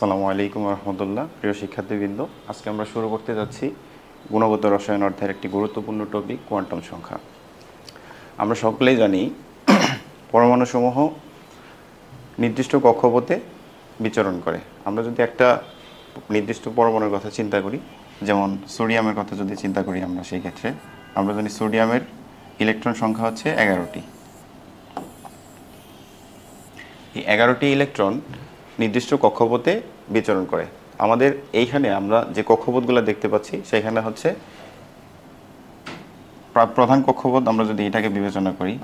আসসালামু আলাইকুম রহমতুল্লাহ। প্রিয় শিক্ষার্থীবৃন্দ, আজকে আমরা শুরু করতে যাচ্ছি গুণগত রসায়ন অধ্যায়ের একটি গুরুত্বপূর্ণ টপিক কোয়ান্টাম সংখ্যা। আমরা সকলেই জানি পরমাণুসমূহ নির্দিষ্ট কক্ষপথে বিচরণ করে। আমরা যদি একটা নির্দিষ্ট পরমাণুর কথা চিন্তা করি, যেমন সোডিয়ামের কথা যদি চিন্তা করি আমরা সেই ক্ষেত্রে, আমরা জানি সোডিয়ামের ইলেকট্রন সংখ্যা হচ্ছে এগারোটি। এই এগারোটি ইলেকট্রন নির্দিষ্ট কক্ষপথে বিচরণ করে। আমাদের এইখানে আমরা যে কক্ষপথগুলো দেখতে পাচ্ছি সেখানে হচ্ছে প্রধান কক্ষপথ আমরা যদি এটাকে বিবেচনা করি,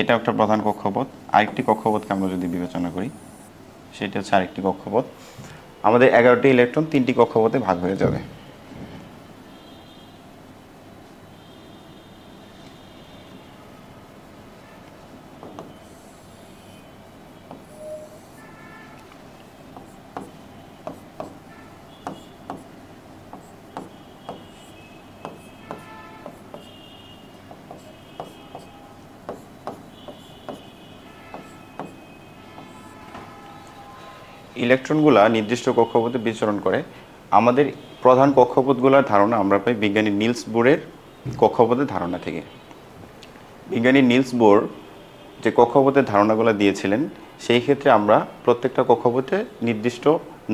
এটা একটা প্রধান কক্ষপথ, আরেকটি কক্ষপথকে আমরা যদি বিবেচনা করি, সেটা হচ্ছে আরেকটি কক্ষপথ। আমাদের এগারোটি ইলেকট্রন তিনটি কক্ষপথে ভাগ হয়ে যাবে। ইলেকট্রনগুলা নির্দিষ্ট কক্ষপথে বিচরণ করে। আমাদের প্রধান কক্ষপথগুলোর ধারণা আমরা পাই বিজ্ঞানী নিলস বোরের কক্ষপথের ধারণা থেকে। বিজ্ঞানী নিলস বোর যে কক্ষপথের ধারণাগুলো দিয়েছিলেন, সেই ক্ষেত্রে আমরা প্রত্যেকটা কক্ষপথে নির্দিষ্ট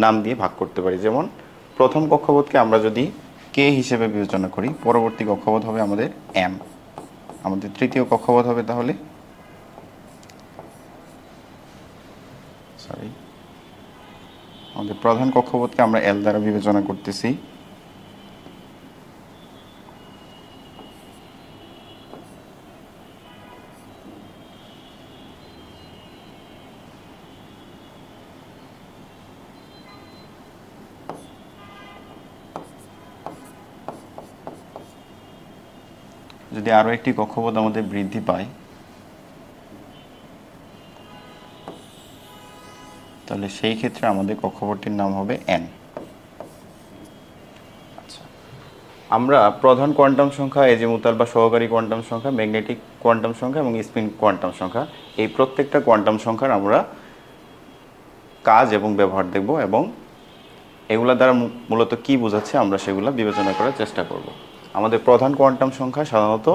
নাম দিয়ে ভাগ করতে পারি। যেমন, প্রথম কক্ষপথকে আমরা যদি কে হিসেবে বিবেচনা করি, পরবর্তী কক্ষপথ হবে আমাদের এম। আমাদের তৃতীয় কক্ষপথ হবে তাহলে সরি আমাদের প্রধান কক্ষপথকে আমরা এল দ্বারা বিবেচনা করতেছি। যদি আরও একটি কক্ষপথ আমাদের বৃদ্ধি পায় তাহলে সেই ক্ষেত্রে আমাদের কক্ষপথটির নাম হবে এন আচ্ছা। আমরা প্রধান কোয়ান্টাম সংখ্যা এজে মুতাল বা সহকারী কোয়ান্টাম সংখ্যা, ম্যাগনেটিক কোয়ান্টাম সংখ্যা এবং স্পিন কোয়ান্টাম সংখ্যা, এই প্রত্যেকটা কোয়ান্টাম সংখ্যার আমরা কাজ এবং ব্যবহার দেখব এবং এগুলা দ্বারা মূলত কি বোঝাচ্ছে আমরা সেগুলো বিবেচনা করার চেষ্টা করব। আমাদের প্রধান কোয়ান্টাম সংখ্যা সাধারণত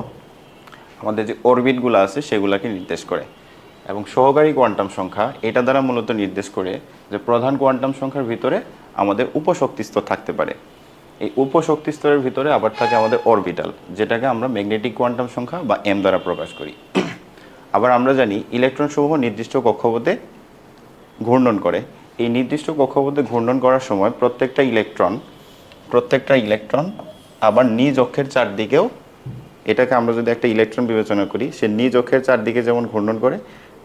আমাদের যে অরবিটগুলো আছে সেগুলোকে নির্দেশ করে। এবং সহকারী কোয়ান্টাম সংখ্যা, এটা দ্বারা মূলত নির্দেশ করে যে প্রধান কোয়ান্টাম সংখ্যার ভিতরে আমাদের উপশক্তি স্তর থাকতে পারে। এই উপশক্তি স্তরের ভিতরে আবার থাকে আমাদের অরবিটাল যেটাকে আমরা ম্যাগনেটিক কোয়ান্টাম সংখ্যা বা এম দ্বারা প্রকাশ করি। আবার আমরা জানি ইলেকট্রনসমূহ নির্দিষ্ট কক্ষপথে ঘূর্ণন করে। এই নির্দিষ্ট কক্ষপথে ঘূর্ণন করার সময় প্রত্যেকটা ইলেকট্রন প্রত্যেকটা ইলেকট্রন আবার নিজ অক্ষের চারদিকেও, এটাকে আমরা যদি একটা ইলেকট্রন বিবেচনা করি, সে নিজ অক্ষের চারদিকে যেমন ঘূর্ণন করে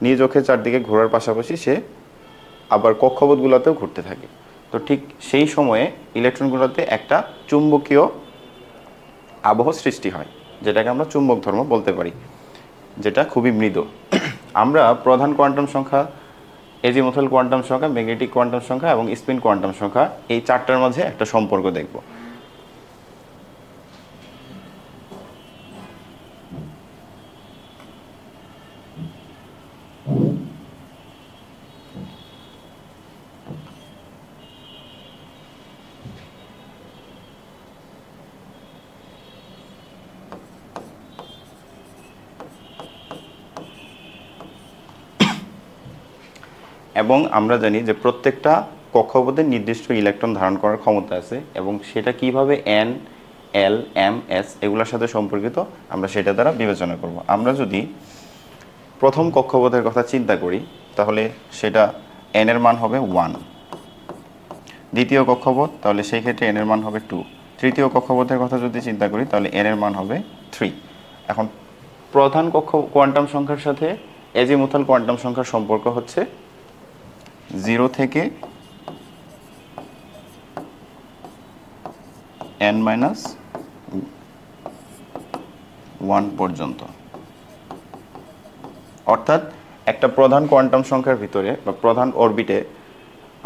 নিজ অক্ষের চারদিকে ঘোরার পাশাপাশি সে আবার কক্ষপথগুলোতেও ঘুরতে থাকে। তো ঠিক সেই সময়ে ইলেকট্রনগুলোতে একটা চুম্বকীয় আবহ সৃষ্টি হয়, যেটাকে আমরা চুম্বক ধর্ম বলতে পারি, যেটা খুবই মৃদু। আমরা প্রধান কোয়ান্টাম সংখ্যা, এজিমোথাল কোয়ান্টাম সংখ্যা, ম্যাগনেটিক কোয়ান্টাম সংখ্যা এবং স্পিন কোয়ান্টাম সংখ্যা এই চারটার মাঝে একটা সম্পর্ক দেখব। এবং আমরা জানি যে প্রত্যেকটা কক্ষপথে নির্দিষ্ট ইলেকট্রন ধারণ করার ক্ষমতা আছে এবং সেটা কীভাবে এন এল এম এস এগুলোর সাথে সম্পর্কিত আমরা সেটা দ্বারা বিবেচনা করব। আমরা যদি প্রথম কক্ষপথের কথা চিন্তা করি, তাহলে সেটা এন এর মান হবে ওয়ান দ্বিতীয় কক্ষপথ, তাহলে সেই ক্ষেত্রে এন এর মান হবে টু তৃতীয় কক্ষপথের কথা যদি চিন্তা করি, তাহলে এন এর মান হবে থ্রি এখন প্রধান কক্ষ কোয়ান্টাম সংখ্যার সাথে এজিমুথাল কোয়ান্টাম সংখ্যার সম্পর্ক হচ্ছে জিরো থেকে এন মাইনাস ওয়ান পর্যন্ত। অর্থাৎ একটা প্রধান কোয়ান্টাম সংখ্যার ভিতরে বা প্রধান অরবিটে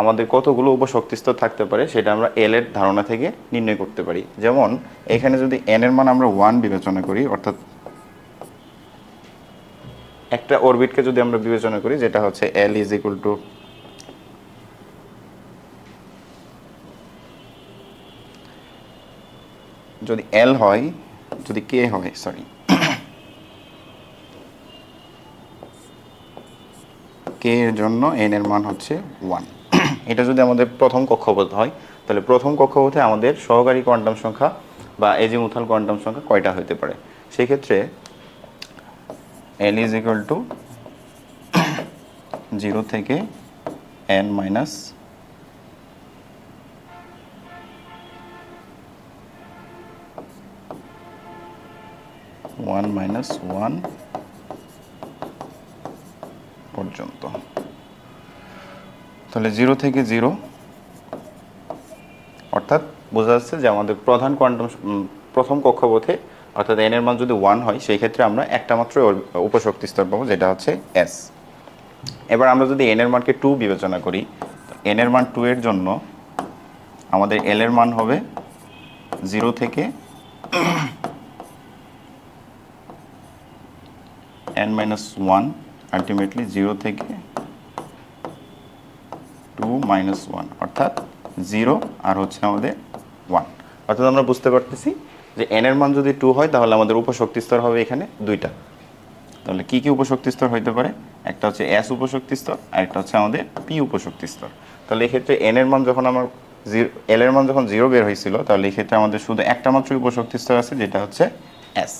আমাদের কতগুলো উপশক্তিস্তর থাকতে পারে সেটা আমরা এল এর ধারণা থেকে নির্ণয় করতে পারি। যেমন, এখানে যদি এন এর মান আমরা ওয়ান বিবেচনা করি, অর্থাৎ একটা অরবিটকে যদি আমরা বিবেচনা করি, যেটা হচ্ছে এল ইজ ইকুয়াল টু যদি এল হয়, যদি কে হয় সরি কে এর জন্য এন এর মান হচ্ছে ওয়ান এটা যদি আমাদের প্রথম কক্ষপথ হয়, তাহলে প্রথম কক্ষপথে আমাদের সহকারী কোয়ান্টাম সংখ্যা বা এজি এজিমুথাল কোয়ান্টাম সংখ্যা কয়টা হতে পারে? সেক্ষেত্রে L is equal to zero থেকে N minus one minus one পর্যন্ত। তাহলে জিরো থেকে জিরো অর্থাৎ বোঝা যাচ্ছে যে আমাদের প্রধান কোয়ান্টাম প্রথম কক্ষপথে, অর্থাৎ এন এর মান যদি ওয়ান হয়, সেই ক্ষেত্রে আমরা একটা মাত্র উপশক্তি স্তর পাবো, যেটা হচ্ছে এস এবার আমরা যদি এন এর মানকে টু বিবেচনা করি এন এর মান টু এর জন্য আমাদের এল এর মান হবে জিরো থেকে N minus one ultimately zero থেকে টু মাইনাস ওয়ান অর্থাৎ জিরো আর হচ্ছে আমাদের ওয়ান অর্থাৎ আমরা বুঝতে পারতেছি যে এন এর মান যদি টু হয়, তাহলে আমাদের উপশক্তি স্তর হবে এখানে দুইটা। তাহলে কি কি উপশক্তি স্তর হইতে পারে? একটা হচ্ছে এস উপশক্তি স্তর, আর একটা হচ্ছে আমাদের পি উপশক্তি স্তর। তাহলে এক্ষেত্রে এন এর মান যখন আমার জিরো এল এর মান যখন জিরো বের হয়েছিল, তাহলে এই ক্ষেত্রে আমাদের শুধু একটা মাত্র উপশক্তি স্তর আছে, যেটা হচ্ছে এস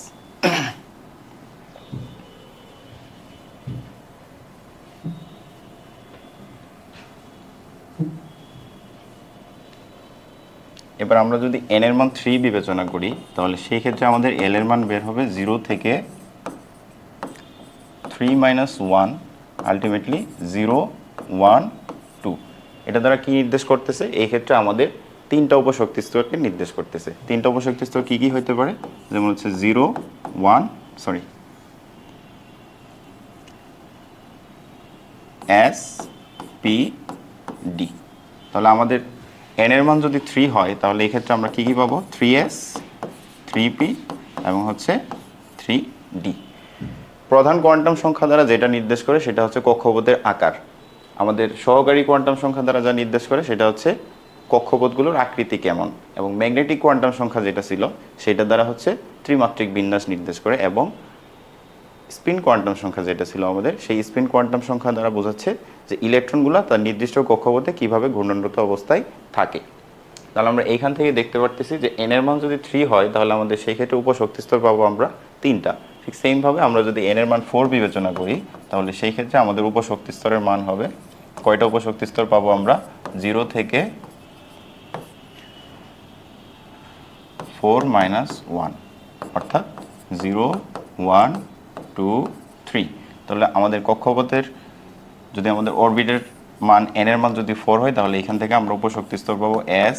এবার আমরা যদি এন এর মান থ্রি বিবেচনা করি, তাহলে সেই ক্ষেত্রে আমাদের এল এর মান বের হবে জিরো থেকে three minus one ultimately zero one two এটা দ্বারা কি নির্দেশ করতেছে? এই ক্ষেত্রে আমাদের তিনটা উপশক্তি স্তরকে নির্দেশ করতেছে। তিনটা উপশক্তি স্তর কী কী হতে পারে? যেমন হচ্ছে zero one sorry S P D তাহলে আমাদের এন এর মান যদি থ্রি হয়, তাহলে এই ক্ষেত্রে আমরা কী কী পাবো? থ্রি এস থ্রি পি এবং হচ্ছে থ্রি ডি প্রধান কোয়ান্টাম সংখ্যা দ্বারা যেটা নির্দেশ করে সেটা হচ্ছে কক্ষপথের আকার। আমাদের সহকারী কোয়ান্টাম সংখ্যা দ্বারা যা নির্দেশ করে সেটা হচ্ছে কক্ষপথগুলোর আকৃতি কেমন এবং ম্যাগনেটিক কোয়ান্টাম সংখ্যা যেটা ছিল, সেটা দ্বারা হচ্ছে ত্রিমাত্রিক বিন্যাস নির্দেশ করে এবং স্পিন কোয়ান্টাম সংখ্যা যেটা ছিল আমাদের, সেই স্পিন কোয়ান্টাম সংখ্যা দ্বারা বোঝাচ্ছে যে ইলেকট্রনগুলো তার নির্দিষ্ট কক্ষপথে কীভাবে ঘূর্ণনরত অবস্থায় থাকে। তাহলে আমরা এইখান থেকে দেখতে পারতেছি যে এন এর মান যদি থ্রি হয়, তাহলে আমাদের সেই ক্ষেত্রে উপশক্তি স্তর পাবো আমরা তিনটা। ঠিক সেমভাবে আমরা যদি এন এর মান ফোর বিবেচনা করি, তাহলে সেই ক্ষেত্রে আমাদের উপশক্তি স্তরের মান হবে, কয়টা উপশক্তি স্তর পাবো আমরা? জিরো থেকে ফোর মাইনাস ওয়ান অর্থাৎ জিরো ওয়ান টু থ্রি তাহলে আমাদের কক্ষপথের যদি আমাদের অরবিটের মান এন এর মান যদি ফোর হয়, তাহলে এখান থেকে আমরা উপশক্তি স্তর পাবো এস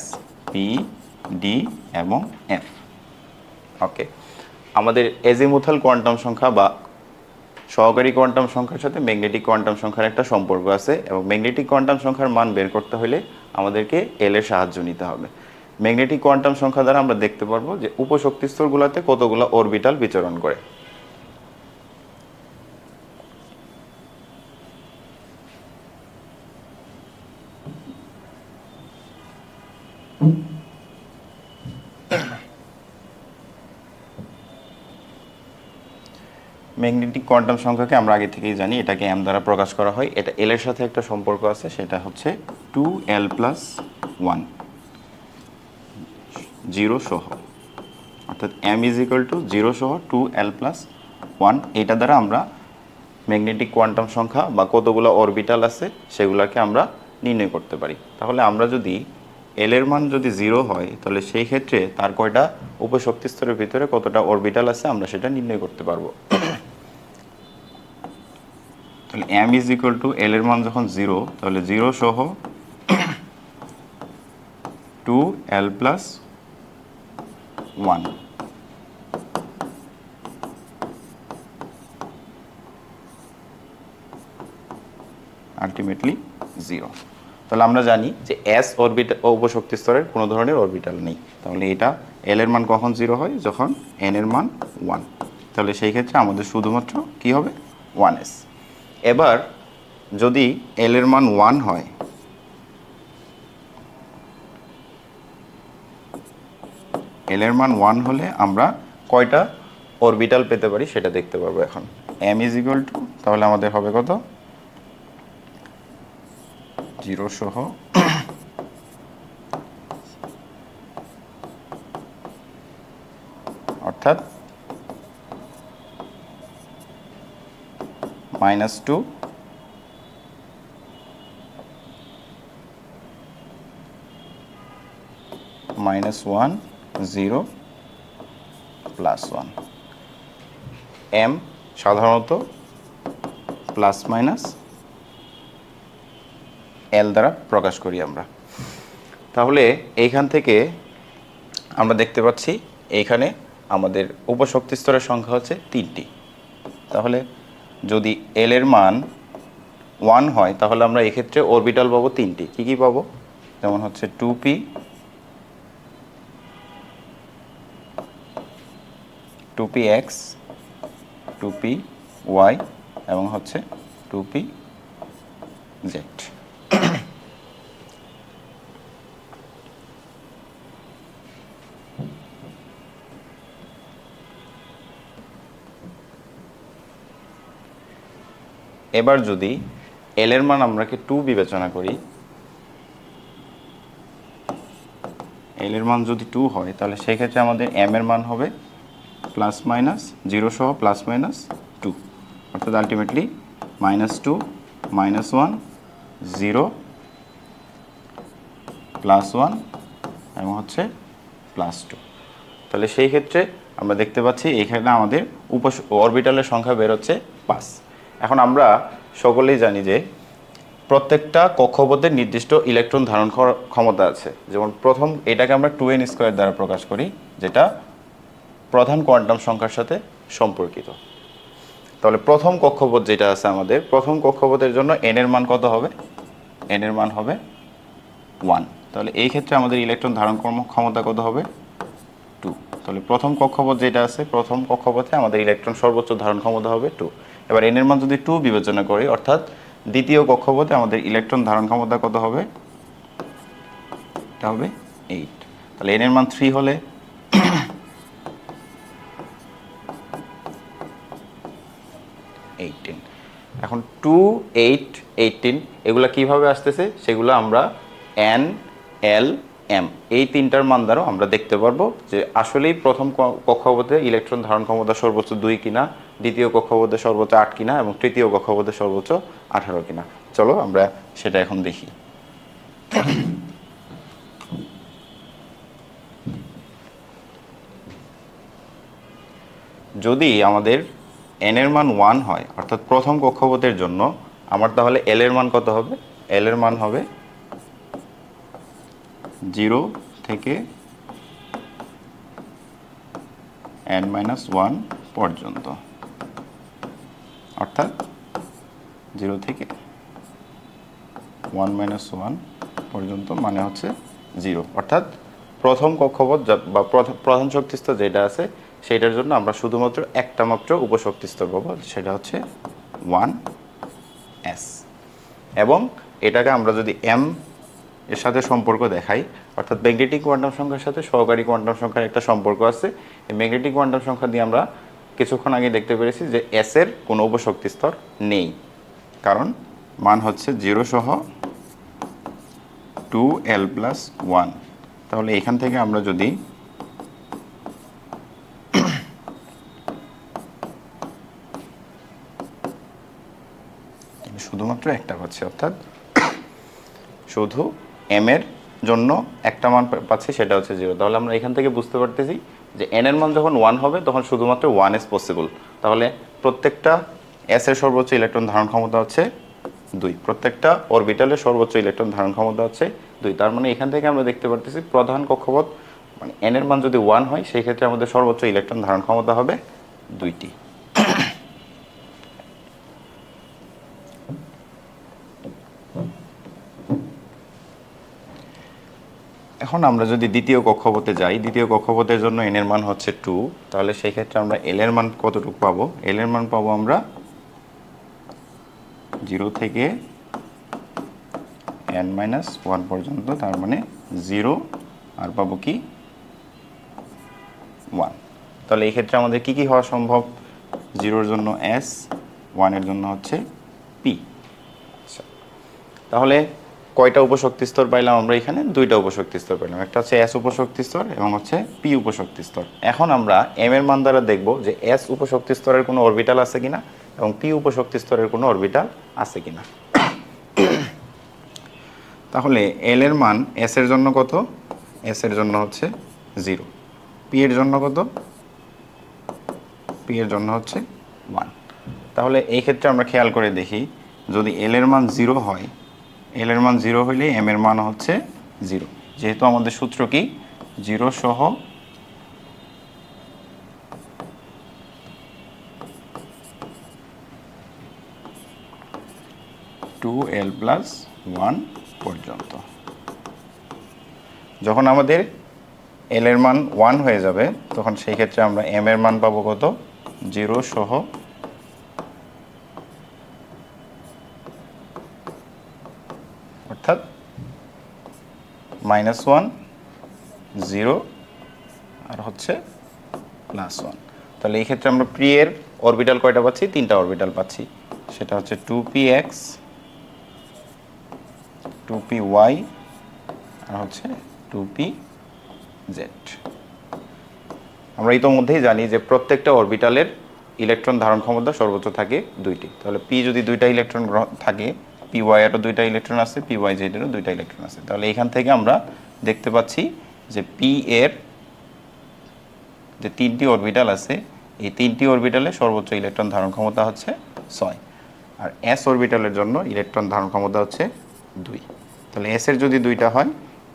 পি ডি এবং এফ ওকে আমাদের এজিমুথাল কোয়ান্টাম সংখ্যা বা সহকারী কোয়ান্টাম সংখ্যার সাথে ম্যাগনেটিক কোয়ান্টাম সংখ্যার একটা সম্পর্ক আছে এবং ম্যাগনেটিক কোয়ান্টাম সংখ্যার মান বের করতে হলে আমাদেরকে এল এর সাহায্য নিতে হবে। ম্যাগনেটিক কোয়ান্টাম সংখ্যা দ্বারা আমরা দেখতে পারব যে উপশক্তি স্তরগুলোতে কতগুলো অরবিটাল বিচরণ করে। ম্যাগনেটিক কোয়ান্টাম সংখ্যাকে আমরা আগে থেকেই জানি, এটাকে এম দ্বারা প্রকাশ করা হয়। এটা এল এর সাথে একটা সম্পর্ক আছে, সেটা হচ্ছে two L plus one zero সহ। অর্থাৎ M is equal to zero সহ টু এল প্লাস ওয়ান এটা দ্বারা আমরা ম্যাগনেটিক কোয়ান্টাম সংখ্যা বা কতগুলো অরবিটাল আছে, সেগুলোকে আমরা নির্ণয় করতে পারি। তাহলে আমরা যদি এল এর মান যদি জিরো হয়, তাহলে সেই ক্ষেত্রে তার কয়টা উপশক্তি স্তরের ভিতরে কতটা অরবিটাল আছে, আমরা সেটা নির্ণয় করতে পারব। তাহলে M is equal to L এর মান যখন জিরো তাহলে জিরো সহ two L plus one ultimately zero তাহলে আমরা জানি যে এস অরবিট উপশক্তি স্তরের কোনো ধরনের অরবিটাল নেই। তাহলে এটা এল এর মান কখন জিরো হয়? যখন এন এর মান ওয়ান তাহলে সেই ক্ষেত্রে আমাদের শুধুমাত্র কি হবে? ওয়ান এস এবার যদি এল এর মান ওয়ান হয় এল এর মান ওয়ান হলে আমরা কয়টা অরবিটাল পেতে পারি সেটা দেখতে পারব এখন। এম ইজ ইকুয়াল টু তাহলে আমাদের হবে কত? জিরো সহ অর্থাৎ minus two. Minus one, zero, plus one. M সাধারণত প্লাস মাইনাস এল দ্বারা প্রকাশ করি আমরা। তাহলে এইখান থেকে আমরা দেখতে পাচ্ছি, এইখানে আমাদের উপশক্তি স্তরের সংখ্যা হচ্ছে তিনটি। তাহলে যদি এল এর মান ওয়ান হয়, তাহলে আমরা এক্ষেত্রে অরবিটাল পাবো তিনটি। কী কী পাবো? যেমন হচ্ছে two P two P X two P Y এবং হচ্ছে টু পি জেড এবার যদি এল এর মান আমরাকে টু বিবেচনা করি এল এর মান যদি টু হয়, তাহলে সেক্ষেত্রে আমাদের এম এর মান হবে প্লাস মাইনাস জিরো সহ প্লাস মাইনাস টু অর্থাৎ ultimately minus two minus one zero plus one এবং হচ্ছে প্লাস টু তাহলে সেই ক্ষেত্রে আমরা দেখতে পাচ্ছি এখানে আমাদের উপ অরবিটালের সংখ্যা বেরোচ্ছে পাঁচ। এখন আমরা সকলেই জানি যে প্রত্যেকটা কক্ষপথের নির্দিষ্ট ইলেকট্রন ধারণ ক্ষমতা আছে। যেমন প্রথম এটাকে আমরা টু এন স্কোয়ার দ্বারা প্রকাশ করি, যেটা প্রধান কোয়ান্টাম সংখ্যার সাথে সম্পর্কিত। তাহলে প্রথম কক্ষপথ যেটা আছে আমাদের, প্রথম কক্ষপথের জন্য এন এর মান কত হবে? এন এর মান হবে ওয়ান তাহলে এই ক্ষেত্রে আমাদের ইলেকট্রন ধারণ কর্ম- ক্ষমতা কত হবে? টু তাহলে প্রথম কক্ষপথ যেটা আছে, প্রথম কক্ষপথে আমাদের ইলেকট্রন সর্বোচ্চ ধারণ ক্ষমতা হবে টু এবার এন এর মান যদি টু বিবেচনা করি, অর্থাৎ দ্বিতীয় কক্ষপথে আমাদের ইলেকট্রন ধারণ ক্ষমতা কত হবে? এটা হবে এইট তাহলে এন এর মান থ্রি হলে এইটিন এখন টু এইট এইটিন এগুলো কীভাবে আসতেছে? সেগুলো আমরা এন এল এম এই তিনটার মান দ্বারাও আমরা দেখতে পারব যে আসলেই প্রথম কক্ষপথে ইলেকট্রন ধারণ ক্ষমতা সর্বোচ্চ দুই কিনা, দ্বিতীয় কক্ষপথে সর্বোচ্চ আট কিনা এবং তৃতীয় কক্ষপথে সর্বোচ্চ আঠারো কিনা। চলো আমরা সেটা এখন দেখি। যদি আমাদের এন এর মান ওয়ান হয়, অর্থাৎ প্রথম কক্ষপথের জন্য, আমার তাহলে এল এর মান কত হবে? এল এর মান হবে জিরো থেকে এন মাইনাস ওয়ান পর্যন্ত। অর্থাৎ জিরো থেকে ওয়ান মাইনাস ওয়ান পর্যন্ত মানে হচ্ছে জিরো। অর্থাৎ প্রথম কক্ষপথ বা প্রধান শক্তিস্তর যেটা আছে সেটার জন্য আমরা শুধুমাত্র একটা মাত্র উপশক্তিস্তর পাবো, সেটা হচ্ছে ওয়ান এস এবং এটাকে আমরা যদি এম এর সাথে সম্পর্ক দেখাই। অর্থাৎ ম্যাগনেটিক কোয়ান্টাম সংখ্যার সাথে সহকারী কোয়ান্টাম সংখ্যার একটা সম্পর্ক আছে। এই ম্যাগনেটিক কোয়ান্টাম সংখ্যা দিয়ে আমরা কিছুক্ষণ আগে দেখতে পেরেছি যে এস এর কোনো উপশক্তি স্তর নেই। কারণ মান হচ্ছে জিরো সহ টু এল প্লাস ওয়ান তাহলে এখান থেকে আমরা যদি শুধুমাত্র একটা পাচ্ছি, অর্থাৎ শুধু এম এর জন্য একটা মান পাচ্ছি, সেটা হচ্ছে জিরো তাহলে আমরা এখান থেকে বুঝতে পারতেছি যে এন এর মান যখন ওয়ান হবে, তখন শুধুমাত্র ওয়ান এস পসিবল তাহলে প্রত্যেকটা এস এর সর্বোচ্চ ইলেকট্রন ধারণ ক্ষমতা হচ্ছে দুই। প্রত্যেকটা অরবিটালের সর্বোচ্চ ইলেকট্রন ধারণ ক্ষমতা হচ্ছে দুই। তার মানে এখান থেকে আমরা দেখতে পারতেছি প্রধান কক্ষপথ মানে এন এর মান যদি ওয়ান হয়, সেই ক্ষেত্রে আমাদের সর্বোচ্চ ইলেকট্রন ধারণ ক্ষমতা হবে দুইটি। এখন আমরা যদি দ্বিতীয় কক্ষপথে যাই, দ্বিতীয় কক্ষপথের জন্য এন এর মান হচ্ছে টু তাহলে সেই ক্ষেত্রে আমরা এল এর মান কতটুকু পাবো? এল এর মান পাবো আমরা জিরো থেকে এন মাইনাস ওয়ান পর্যন্ত, তার মানে জিরো আর পাবো কি? ওয়ান তাহলে এই ক্ষেত্রে আমাদের কি কি হওয়া সম্ভব? জিরোর জন্য এস ওয়ানের জন্য হচ্ছে পি আচ্ছা। তাহলে কয়টা উপশক্তি স্তর পাইলাম আমরা এখানে? দুইটা উপশক্তি স্তর পাইলাম। একটা হচ্ছে এস উপশক্তি স্তর এবং হচ্ছে পি উপশক্তি স্তর। এখন আমরা এম এর মান দ্বারা দেখব যে এস উপশক্তি স্তরের কোনো অরবিটাল আছে কিনা এবং পি উপশক্তি স্তরের কোনো অরবিটাল আছে কিনা। তাহলে এল এর মান এস এর জন্য কত? এস এর জন্য হচ্ছে জিরো পি এর জন্য কত? পি এর জন্য হচ্ছে ওয়ান তাহলে এই ক্ষেত্রে আমরা খেয়াল করে দেখি, যদি এল এর মান জিরো হয় এল এর মান জিরো হইলে এম এর মান হচ্ছে জিরো যেহেতু আমাদের সূত্র কি? জিরো সহ টু এল প্লাস ওয়ান পর্যন্ত। যখন আমাদের এল এর মান ওয়ান হয়ে যাবে, তখন সেই ক্ষেত্রে আমরা এম এর মান পাবো কত? জিরো সহ অর্থাৎ মাইনাস ওয়ান জিরো আর হচ্ছে প্লাস ওয়ান তাহলে এই ক্ষেত্রে আমরা প্রি এর অরবিটাল কয়টা পাচ্ছি? তিনটা অরবিটাল পাচ্ছি। সেটা হচ্ছে two P X two P Y আর হচ্ছে টু পি জেড আমরা ইতোমধ্যেই জানি যে প্রত্যেকটা অরবিটালের ইলেকট্রন ধারণ ক্ষমতা সর্বোচ্চ থাকে দুইটি। তাহলে পি যদি দুইটা ইলেকট্রন থাকে পি ওয়াই এরও দুইটা ইলেকট্রন আছে পি ওয়াই জেডেরও দুইটা ইলেকট্রন আছে। তাহলে এখান থেকে আমরা দেখতে পাচ্ছি যে পি এর যে তিনটি অরবিটাল আছে, এই তিনটি অরবিটালে সর্বোচ্চ ইলেকট্রন ধারণ ক্ষমতা হচ্ছে ছয়। আর এস অরবিটালের জন্য ইলেকট্রন ধারণ ক্ষমতা হচ্ছে দুই। তাহলে এস এর যদি দুইটা হয়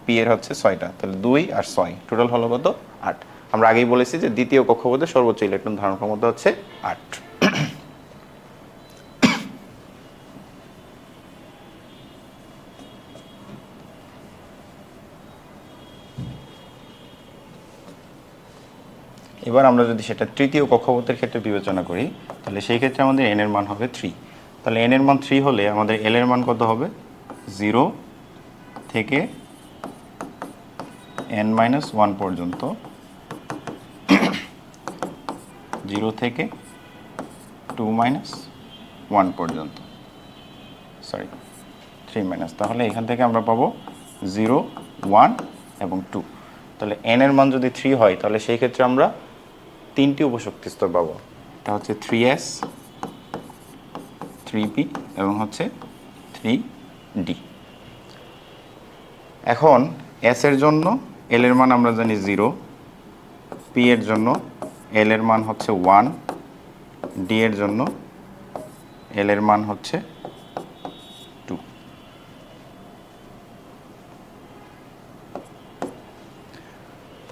পি এর হচ্ছে ছয়টা। তাহলে দুই আর ছয় টোটাল হলো কত? আট। আমরা আগেই বলেছি যে দ্বিতীয় কক্ষপথে সর্বোচ্চ ইলেকট্রন ধারণ ক্ষমতা হচ্ছে আট। এবার আমরা যদি সেটা তৃতীয় কক্ষপথের ক্ষেত্রে বিবেচনা করি, তাহলে সেই ক্ষেত্রে আমাদের এন এর মান হবে থ্রি তাহলে এন এর মান থ্রি হলে আমাদের এল এর মান কত হবে? জিরো থেকে এন মাইনাস ওয়ান পর্যন্ত। জিরো থেকে টু মাইনাস ওয়ান পর্যন্ত। সরি থ্রি মাইনাস তাহলে এখান থেকে আমরা পাবো জিরো ওয়ান এবং টু তাহলে এন এর মান যদি থ্রি হয়, তাহলে সেই ক্ষেত্রে আমরা তিনটি উপশক্তি স্তর পাবো। এটা হচ্ছে থ্রি এস থ্রি পি এবং হচ্ছে থ্রি ডি এখন এস এর জন্য এল এর মান আমরা জানি জিরো পি এর জন্য এল এর মান হচ্ছে ওয়ান ডি এর জন্য এল এর মান হচ্ছে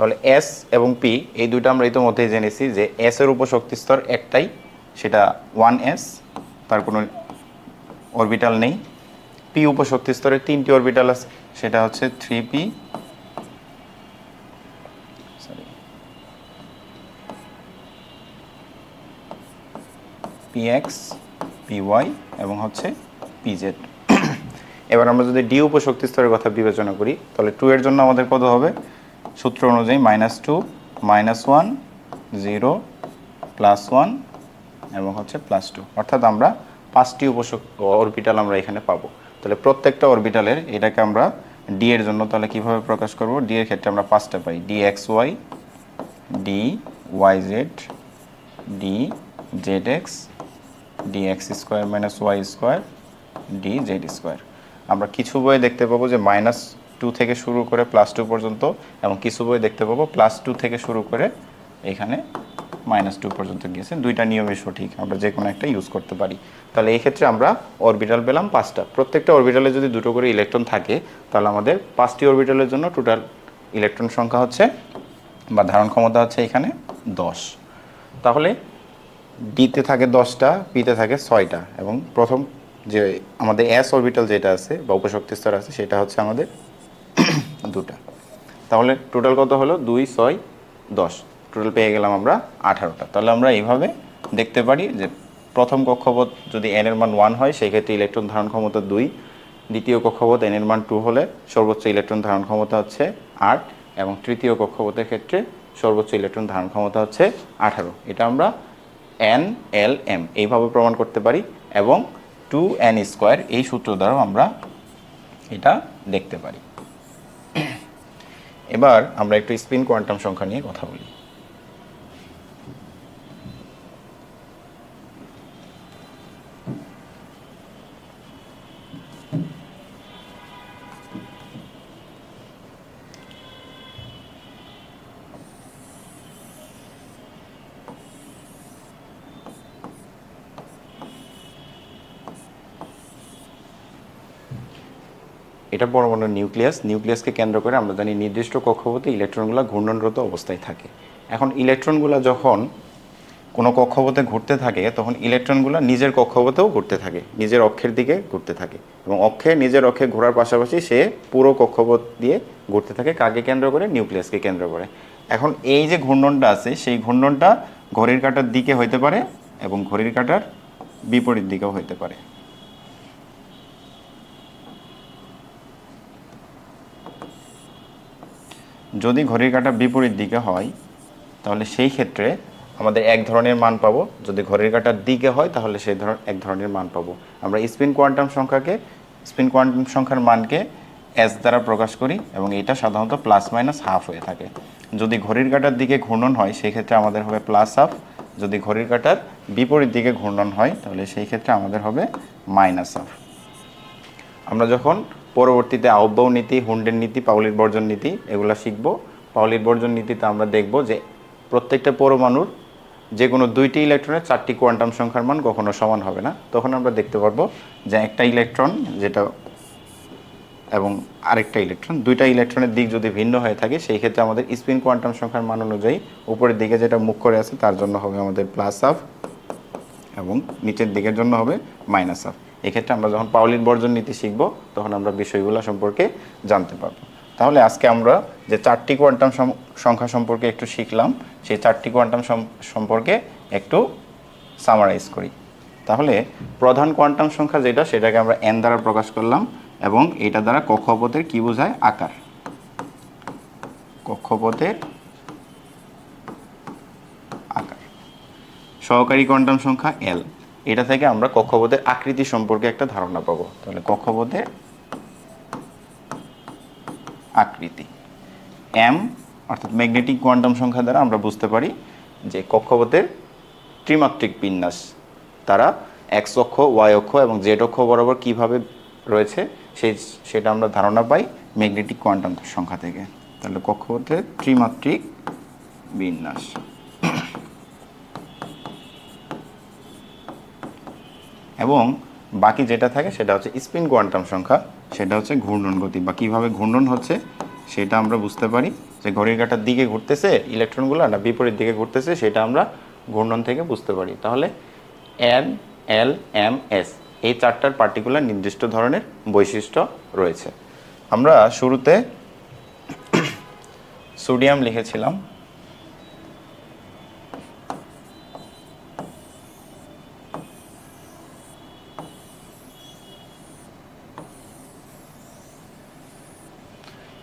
তাহলে এস এবং পি এই দুটো আমরা ইতিমধ্যেই জেনেছি যে এস এর উপশক্তি স্তর একটাই, সেটা ওয়ান এস তার কোনো অরবিটাল নেই। পি উপশক্তি স্তরের তিনটি অরবিটাল আছে, সেটা হচ্ছে three P P X P Y এবং হচ্ছে পি জেড এবার আমরা যদি ডি উপশক্তি স্তরের কথা বিবেচনা করি, তাহলে টু এর জন্য আমাদের কত হবে? সূত্র অনুযায়ী minus two minus one zero plus one এবং হচ্ছে প্লাস টু অর্থাৎ আমরা পাঁচটি উপশক অরবিটাল আমরা এখানে পাবো। তাহলে প্রত্যেকটা অরবিটালের এটাকে আমরা ডি এর জন্য তাহলে কীভাবে প্রকাশ করব? ডি এর ক্ষেত্রে আমরা পাঁচটা পাই। D X Y D Y Z D Z X D X square minus Y square D Z square আমরা কিছু বইয়ে দেখতে পাবো যে মাইনাস টু থেকে শুরু করে প্লাস টু পর্যন্ত, এবং কিছু বই দেখতে পাবো প্লাস টু থেকে শুরু করে এখানে মাইনাস টু পর্যন্ত গিয়েছে। দুইটা নিয়মে সঠিক, আমরা যে কোনো একটা ইউজ করতে পারি। তাহলে এই ক্ষেত্রে আমরা অরবিটাল পেলাম পাঁচটা। প্রত্যেকটা অরবিটালে যদি দুটো করে ইলেকট্রন থাকে, তাহলে আমাদের পাঁচটি অরবিটালের জন্য টোটাল ইলেকট্রন সংখ্যা হচ্ছে, বা ধারণ ক্ষমতা হচ্ছে এখানে দশ। তাহলে ডিতে থাকে দশটা পিতে থাকে ছয়টা, এবং প্রথম যে আমাদের অ্যাস অরবিটাল যেটা আছে, বা উপশক্তি স্তর আছে, সেটা হচ্ছে আমাদের দুটা। তাহলে টোটাল কত হলো? দুই, ছয়, দশ। টোটাল পেয়ে গেলাম আমরা আঠারোটা। তাহলে আমরা এইভাবে দেখতে পারি যে প্রথম কক্ষপথ যদি এন এর মান ওয়ান হয় সেই ক্ষেত্রে ইলেকট্রন ধারণ ক্ষমতা দুই। দ্বিতীয় কক্ষপথ এন এর মান টু হলে সর্বোচ্চ ইলেকট্রন ধারণ ক্ষমতা হচ্ছে আট এবং তৃতীয় কক্ষপথের ক্ষেত্রে সর্বোচ্চ ইলেকট্রন ধারণ ক্ষমতা হচ্ছে আঠারো। এটা আমরা এন এল এম এইভাবে প্রমাণ করতে পারি এবং টু এন স্কোয়ার এই সূত্র দ্বারাও আমরা এটা দেখতে পারি। এবার আমরা একটু স্পিন কোয়ান্টাম সংখ্যা নিয়ে কথা বলি। এটা পরমাণু নিউক্লিয়াস। নিউক্লিয়াসকে কেন্দ্র করে আমরা জানি নির্দিষ্ট কক্ষপথে ইলেকট্রনগুলো ঘূর্ণনরত অবস্থায় থাকে। এখন ইলেকট্রনগুলো যখন কোনো কক্ষপথে ঘুরতে থাকে, তখন ইলেকট্রনগুলো নিজের কক্ষপথেও ঘুরতে থাকে, নিজের অক্ষের দিকে ঘুরতে থাকে এবং অক্ষে, নিজের অক্ষে ঘোরার পাশাপাশি সে পুরো কক্ষপথ দিয়ে ঘুরতে থাকে, কাকে কেন্দ্র করে? নিউক্লিয়াসকে কেন্দ্র করে। এখন এই যে ঘূর্ণনটা আছে, সেই ঘূর্ণনটা ঘড়ির কাঁটার দিকে হইতে পারে এবং ঘড়ির কাঁটার বিপরীত দিকেও হইতে পারে। যদি ঘড়ির কাঁটা বিপরীত দিকে হয়, তাহলে সেই ক্ষেত্রে আমাদের এক ধরনের মান পাবো। যদি ঘড়ির কাঁটার দিকে হয়, তাহলে সেই ধর এক ধরনের মান পাবো। আমরা স্পিন কোয়ান্টাম সংখ্যাকে, স্পিন কোয়ান্টাম সংখ্যার মানকে এস দ্বারা প্রকাশ করি এবং এটা সাধারণত প্লাস মাইনাস হাফ হয়ে থাকে। যদি ঘড়ির কাঁটার দিকে ঘূর্ণন হয়, সেই ক্ষেত্রে আমাদের হবে প্লাস হাফ যদি ঘড়ির কাঁটার বিপরীত দিকে ঘূর্ণন হয়, তাহলে সেই ক্ষেত্রে আমাদের হবে মাইনাস হাফ আমরা যখন পরবর্তীতে আহ্বাও নীতি, হুন্ডের নীতি পাউলির বর্জন নীতি, এগুলো শিখব। পাউলির বর্জন নীতিতে আমরা দেখব যে প্রত্যেকটা পরমাণুর যে কোনো দুইটি ইলেকট্রনের চারটি কোয়ান্টাম সংখ্যার মান কখনো সমান হবে না। তখন আমরা দেখতে পারব যে একটা ইলেকট্রন যেটা এবং আরেকটা ইলেকট্রন, দুইটা ইলেকট্রনের দিক যদি ভিন্ন হয়ে থাকে, সেই ক্ষেত্রে আমাদের স্পিন কোয়ান্টাম সংখ্যার মান অনুযায়ী উপরের দিকে যেটা মুখ করে আছে, তার জন্য হবে আমাদের প্লাস আফ এবং নিচের দিকের জন্য হবে মাইনাস হাফ এক্ষেত্রে আমরা যখন পাউলির বর্জন নীতি শিখব, তখন আমরা বিষয়গুলো সম্পর্কে জানতে পারব। তাহলে আজকে আমরা যে চারটি কোয়ান্টাম সংখ্যা সম্পর্কে একটু শিখলাম, সেই চারটি কোয়ান্টাম সম- সম্পর্কে একটু সামারাইজ করি। তাহলে প্রধান কোয়ান্টাম সংখ্যা যেটা, সেটাকে আমরা এন দ্বারা প্রকাশ করলাম এবং এটা দ্বারা কক্ষপথের কি বোঝায়? আকার। কক্ষপথের আকার। সহকারী কোয়ান্টাম সংখ্যা এল এটা থেকে আমরা কক্ষপথের আকৃতি সম্পর্কে একটা ধারণা পাবো। তাহলে কক্ষপথের আকৃতি। এম অর্থাৎ ম্যাগনেটিক কোয়ান্টাম সংখ্যা দ্বারা আমরা বুঝতে পারি যে কক্ষপথের ত্রিমাত্রিক বিন্যাস তারা এক্স অক্ষ ওয়াই অক্ষ এবং জেড অক্ষ বরাবর কীভাবে রয়েছে, সেই, সেটা আমরা ধারণা পাই ম্যাগনেটিক কোয়ান্টাম সংখ্যা থেকে। তাহলে কক্ষপথের ত্রিমাত্রিক বিন্যাস। এবং বাকি যেটা থাকে সেটা হচ্ছে স্পিন কোয়ান্টাম সংখ্যা, সেটা হচ্ছে ঘূর্ণন গতি। বা কীভাবে ঘূর্ণন হচ্ছে সেটা আমরা বুঝতে পারি। যে ঘড়ির কাঁটার দিকে ঘুরতেছে ইলেকট্রনগুলো না, বিপরীত দিকে ঘুরতেছে সেটা আমরা ঘূর্ণন থেকে বুঝতে পারি। তাহলে এন এল এম এস এই চারটার পার্টিকুলার নির্দিষ্ট ধরনের বৈশিষ্ট্য রয়েছে। আমরা শুরুতে সোডিয়াম লিখেছিলাম।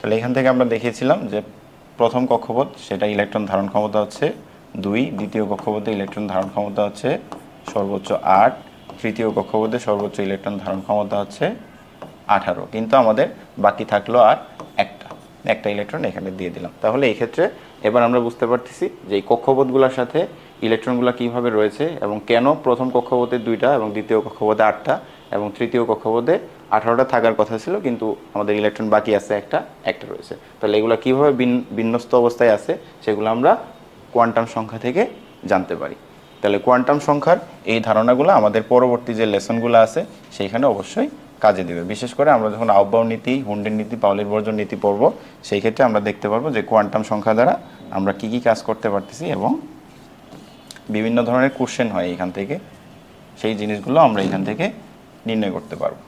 তাহলে এখান থেকে আমরা দেখিয়েছিলাম যে প্রথম কক্ষপথ, সেটা ইলেকট্রন ধারণ ক্ষমতা হচ্ছে দুই, দ্বিতীয় কক্ষপথে ইলেকট্রন ধারণ ক্ষমতা হচ্ছে সর্বোচ্চ আট, তৃতীয় কক্ষপথে সর্বোচ্চ ইলেকট্রন ধারণ ক্ষমতা হচ্ছে আঠারো। কিন্তু আমাদের বাকি থাকল আর একটা একটা ইলেকট্রন এখানে দিয়ে দিলাম। তাহলে এই ক্ষেত্রে এবার আমরা বুঝতে পারতেছি যে এই কক্ষপথগুলোর সাথে ইলেকট্রনগুলো কীভাবে রয়েছে এবং কেন প্রথম কক্ষপথে দুইটা এবং দ্বিতীয় কক্ষপথে আটটা এবং তৃতীয় কক্ষপথে আঠারোটা থাকার কথা ছিল, কিন্তু আমাদের ইলেকট্রন বাকি আছে একটা একটা রয়েছে। তাহলে এগুলো কীভাবে বিন- বিন্যস্ত অবস্থায় আছে, সেগুলো আমরা কোয়ান্টাম সংখ্যা থেকে জানতে পারি। তাহলে কোয়ান্টাম সংখ্যার এই ধারণাগুলো আমাদের পরবর্তী যে লেসনগুলো আছে, সেইখানে অবশ্যই কাজে দেবে। বিশেষ করে আমরা যখন আহ্বান নীতি, হুন্ডের নীতি পাউলির বর্জন নীতি পড়ব, সেই ক্ষেত্রে আমরা দেখতে পারব যে কোয়ান্টাম সংখ্যা দ্বারা আমরা কি কি কাজ করতে পারতেছি এবং বিভিন্ন ধরনের কোশ্চেন হয় এখান থেকে। সেই জিনিসগুলো আমরা এখান থেকে নির্ণয় করতে পারব।